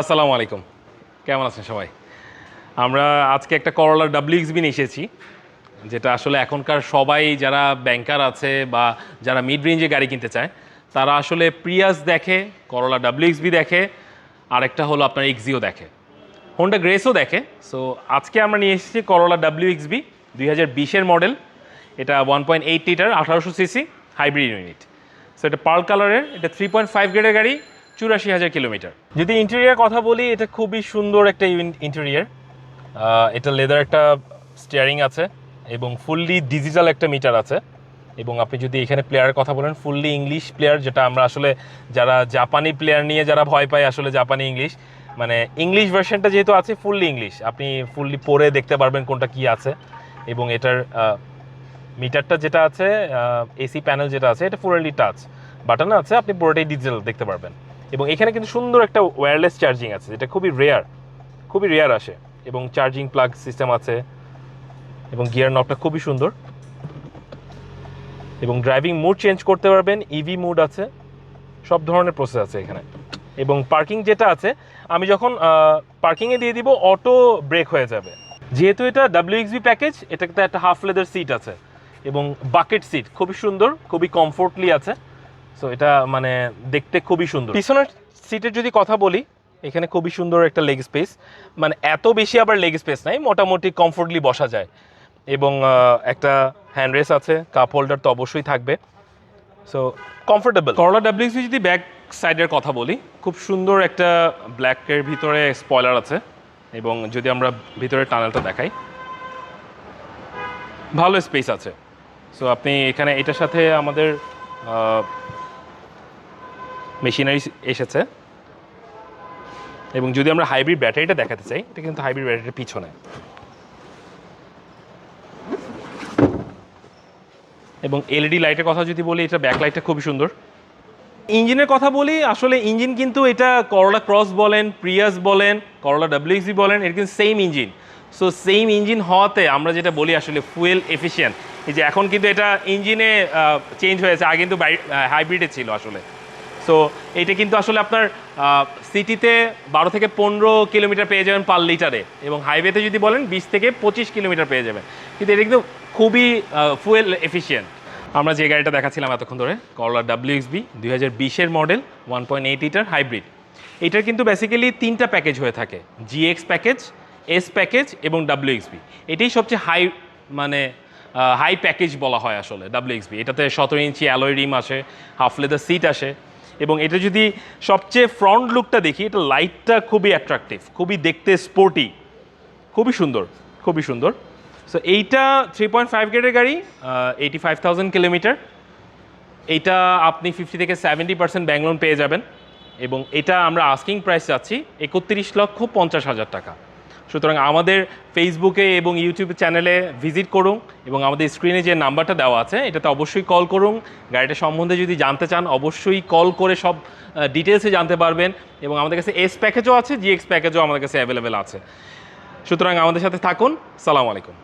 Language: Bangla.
আসসালামু আলাইকুম। কেমন আছেন সবাই? আমরা আজকে একটা করলার ডাব্লিউ এক্সবি নিয়ে এসেছি, যেটা আসলে এখনকার সবাই যারা ব্যাংকার আছে বা যারা মিড রেঞ্জে গাড়ি কিনতে চায়, তারা আসলে প্রিয়াস দেখে করলা ডাব্লিউ এক্সবি দেখে, আরেকটা হলো আপনার এক্সিও দেখে। হোন্ডা গ্রেসও দেখে। সো আজকে আমরা নিয়ে এসেছি করলা ডাব্লিউ এক্সবি দুই হাজার বিশের মডেল এটা ওয়ান পয়েন্ট এইট লিটার আঠারোশো সিসি হাইব্রিড ইউনিট সো এটা পার্ল কালারের এটা থ্রি পয়েন্ট ফাইভ গ্রেডের গাড়ি। চুরাশি হাজার কিলোমিটার। যদি ইন্টেরিয়ার কথা বলি, এটা খুবই সুন্দর একটা ইন্টেরিয়ার এটা লেদার একটা স্টিয়ারিং আছে এবং ফুললি ডিজিটাল একটা মিটার আছে। এবং আপনি যদি এখানে প্লেয়ারের কথা বলেন ফুললি ইংলিশ প্লেয়ার যেটা আমরা আসলে যারা জাপানি প্লেয়ার নিয়ে যারা ভয় পায় আসলে জাপানি ইংলিশ মানে ইংলিশ ভার্সনটা যেহেতু আছে ফুললি ইংলিশ আপনি ফুললি পড়ে দেখতে পারবেন কোনটা কি আছে। এবং এটার মিটারটা যেটা আছে এসি প্যানেল যেটা আছে, এটা ফুললি টাচ বাটন আছে, আপনি পুরোটাই ডিজিটাল দেখতে পারবেন। এবং এখানে কিন্তু সুন্দর একটা ওয়্যারলেস চার্জিং আছে, যেটা খুবই রেয়ার খুবই রেয়ার আসে। এবং চার্জিং প্লাগ সিস্টেম আছে, এবং গিয়ার নবটা খুবই সুন্দর। এবং ড্রাইভিং মুড চেঞ্জ করতে পারবেন ইভি মুড আছে, সব ধরনের প্রসেস আছে এখানে। এবং পার্কিং যেটা আছে, আমি যখন পার্কিংয়ে দিয়ে দিব অটো ব্রেক হয়ে যাবে। যেহেতু এটা ডাব্লিউএক্সবি প্যাকেজ এটাতে একটা হাফ লেদার সিট আছে, এবং বাকেট সিট খুবই সুন্দর, খুবই কমফোর্টলি আছে। সো এটা মানে দেখতে খুবই সুন্দর। পিছনের সিটের যদি কথা বলি এখানে খুবই সুন্দর একটা লেগ স্পেস মানে এত বেশি আবার লেগ স্পেস নাই মোটামুটি কমফোর্টলি বসা যায়। এবং একটা হ্যান্ড রেস আছে কাপ হোল্ডার তো অবশ্যই থাকবে। সো কমফোর্টেবল করলা ডাব্লিউসি যদি ব্যাক সাইডের কথা বলি খুব সুন্দর একটা ব্ল্যাকের ভিতরে স্পয়লার আছে। এবং যদি আমরা ভিতরে টানেলটা দেখাই ভালো স্পেস আছে। সো আপনি এখানে এটার সাথে আমাদের মেশিনারি এসেছে। এবং যদি আমরা হাইব্রিড ব্যাটারিটা দেখাতে চাই, এটা কিন্তু হাইব্রিড ব্যাটারির পিছনে। এবং এলইডি লাইটের কথা যদি বলি, এটা ব্যাক লাইটটা খুবই সুন্দর। ইঞ্জিনের কথা বলি, আসলে ইঞ্জিন কিন্তু এটা করলা ক্রস বলেন প্রিয়াস বলেন করলা ডাব্লিউসি বলেন এটা কিন্তু same engine so same engine হওয়াতে আমরা যেটা বলি আসলে ফুয়েল এফিশিয়েন্ট এই যে এখন কিন্তু এটা ইঞ্জিনে চেঞ্জ হয়েছে, আগে কিন্তু হাইব্রিডে ছিল আসলে। সো এটা কিন্তু আসলে আপনার সিটিতে বারো থেকে পনেরো কিলোমিটার পেয়ে যাবেন পার লিটারে এবং হাইওয়েতে যদি বলেন বিশ থেকে পঁচিশ কিলোমিটার পেয়ে যাবেন। কিন্তু এটা কিন্তু খুবই ফুয়েল এফিশিয়েন্ট আমরা যে গাড়িটা দেখাচ্ছিলাম এতক্ষণ ধরে করলা ডাব্লিউ এক্সবি দুই হাজার বিশের model one point eight litre hybrid এটার কিন্তু বেসিক্যালি তিনটা প্যাকেজ হয়ে থাকে জিএক্স প্যাকেজ এস প্যাকেজ এবং ডাব্লিউ এক্সবি এটাই সবচেয়ে হাই মানে হাই প্যাকেজ বলা হয় আসলে ডাব্লিউ এক্সবি এটাতে সতেরো ইঞ্চি অ্যালয় রিম আসে হাফ লেদার সিট আসে এবং এটা যদি সবচেয়ে ফ্রন্ট লুকটা দেখি, এটা লাইটটা খুবই অ্যাট্রাকটিভ খুবই দেখতে স্পোর্টি খুবই সুন্দর খুবই সুন্দর। সো এইটা থ্রি পয়েন্ট ফাইভ গ্রেডের গাড়ি এইটি ফাইভ থাউজেন্ড কিলোমিটার এইটা আপনি ফিফটি থেকে সেভেন্টি পার্সেন্ট ব্যাংক পেয়ে যাবেন। এবং এটা আমরা আস্কিং প্রাইস চাচ্ছি একত্রিশ লক্ষ পঞ্চাশ হাজার টাকা। সুতরাং আমাদের ফেসবুকে এবং ইউটিউব চ্যানেলে ভিজিট করুন এবং আমাদের স্ক্রিনে যে নাম্বারটা দেওয়া আছে, এটাতে অবশ্যই কল করুন। গাড়িটা সম্বন্ধে যদি জানতে চান, অবশ্যই কল করে সব ডিটেলসে জানতে পারবেন এবং আমাদের কাছে এস প্যাকেজও আছে জিএক্স প্যাকেজও আমাদের কাছে অ্যাভেলেবেল আছে। সুতরাং আমাদের সাথে থাকুন, সালাম আলাইকুম।